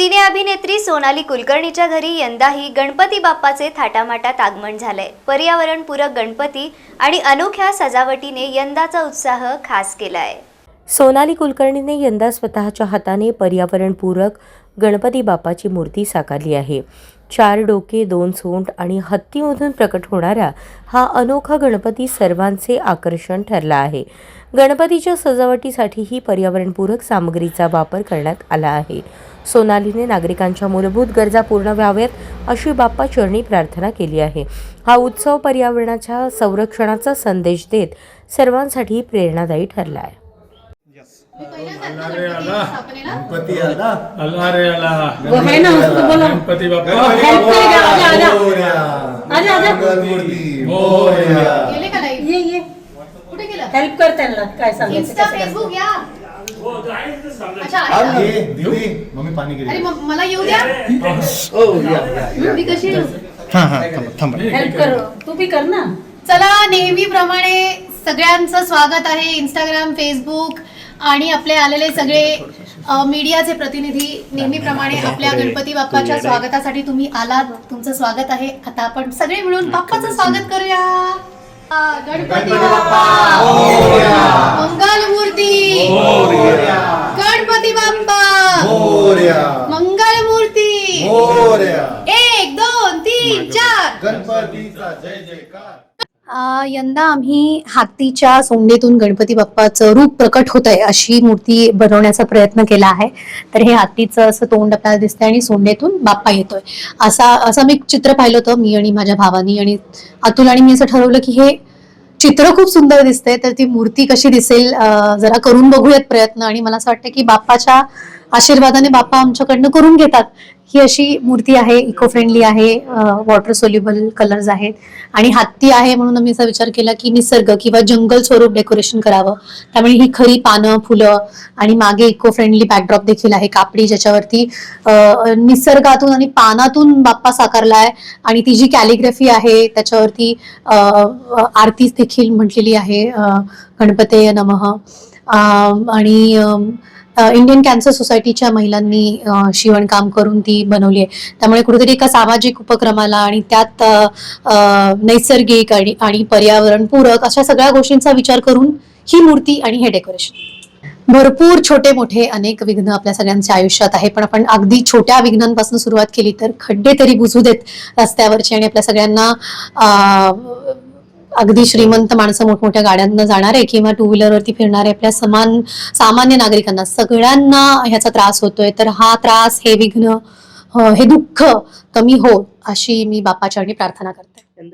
सिने अभिनेत्री सोनाली कुलकर्णीच्या घरी यंदाही गणपती बाप्पाचे थाटामाटात आगमन झालंय. पर्यावरणपूरक गणपती आणि अनोख्या सजावटीने यंदाचा उत्साह खास केलाय. सोनाली कुलकर्णीने यंदा स्वतःच्या हाताने पर्यावरणपूरक गणपती बाप्पाची मूर्ती साकारली आहे. चार डोके दोन सोंड आणि हत्तीमधून प्रकट होणारा हा अनोखा गणपती सर्वांचे आकर्षण ठरला आहे. गणपतीच्या सजावटीसाठीही पर्यावरणपूरक सामग्रीचा वापर करण्यात आला आहे. सोनालीने नागरिकांच्या मूलभूत गरजा पूर्ण व्हाव्यात अशी बाप्पा चरणी प्रार्थना केली आहे. हा उत्सव पर्यावरणाच्या संरक्षणाचा संदेश देत सर्वांसाठी प्रेरणादायी ठरला आहे. गणपती आला अल्लाह रे अल्लाह वो है ना उसको बोलो। गणपति बाप्पा. हेल्प कर त्यांना काय सांगायचं मम्मी पाणी गेली मला येऊ द्या. या मी कशी येऊ? हा हा थांबा थांबा. हेल्प कर. तू भी कर ना. चला नेहमीप्रमाणे सगळ्यांचं स्वागत आहे इंस्टाग्राम फेसबुक आणि आपले आलेले सगळे मीडियाचे प्रतिनिधी. नेहमीप्रमाणे आपल्या गणपती बाप्पाच्या स्वागतासाठी तुम्ही आलात. तुमचं स्वागत आहे. आता आपण सगळे मिळून बाप्पाचं स्वागत करूया. गणपती बाप्पा. मंगल मूर्ती. गणपती बाप्पा. मोरया. मंगल मूर्ती. मोरया. एक दोन तीन चार. गणपतीचा जय जयकार. यंदा आम्ही हातीच्या सोंडेतून गणपती बाप्पाचं रूप प्रकट होत आहे अशी मूर्ती बनवण्याचा प्रयत्न केला आहे. तर हे हातीचं असं तोंड आपल्याला दिसतंय आणि सोंडेतून बाप्पा येतोय. असा असं मी चित्र पाहिलं होतं मी आणि माझ्या भावानी आणि अतुल आणि मी असं ठरवलं की हे चित्र खूप सुंदर दिसतंय. तर ती मूर्ती कशी दिसेल जरा करून बघूयात प्रयत्न. आणि मला असं वाटतं की बाप्पाच्या आशीर्वादाने बाप्पा आमच्याकडनं करून घेतात. ही अशी मूर्ती आहे इको फ्रेंडली आहे वॉटर सोल्युबल कलर्स आहेत. आणि हत्ती आहे म्हणून आम्ही असा विचार केला की निसर्ग किंवा जंगल स्वरूप डेकोरेशन करावं. त्यामुळे ही खरी पानं फुलं आणि मागे इको फ्रेंडली बॅकड्रॉप देखील आहे कापडी ज्याच्यावरती निसर्गातून आणि पानातून बाप्पा साकारला आहे आणि ती जी कॅलिग्राफी आहे त्याच्यावरती अ, आरती देखील म्हटलेली आहे गणपते नमः. अ, आणि इंडियन कॅन्सर सोसायटीच्या महिलांनी शिवणकाम करून ती बनवली आहे. त्यामुळे कुठेतरी एका सामाजिक उपक्रमाला आणि त्यात नैसर्गिक आणि आणि पर्यावरणपूरक अशा सगळ्या गोष्टींचा विचार करून ही मूर्ती आणि हे डेकोरेशन भरपूर छोटे मोठे अनेक विघ्न आपल्या सगळ्यांच्या आयुष्यात आहे. पण आपण अगदी छोट्या विघ्नांपासून सुरुवात केली तर खड्डे तरी बुजू देत रस्त्यावरचे आणि आपल्या सगळ्यांना अगदी श्रीमंत माणसं मोठमोठ्या गाड्यांना जाणारे किंवा टू व्हीलरवरती फिरणारे आपल्या समान सामान्य नागरिकांना सगळ्यांना ह्याचा त्रास होतोय. तर हा त्रास हे विघ्न हे दुःख कमी हो अशी मी बापाच्या प्रार्थना करते.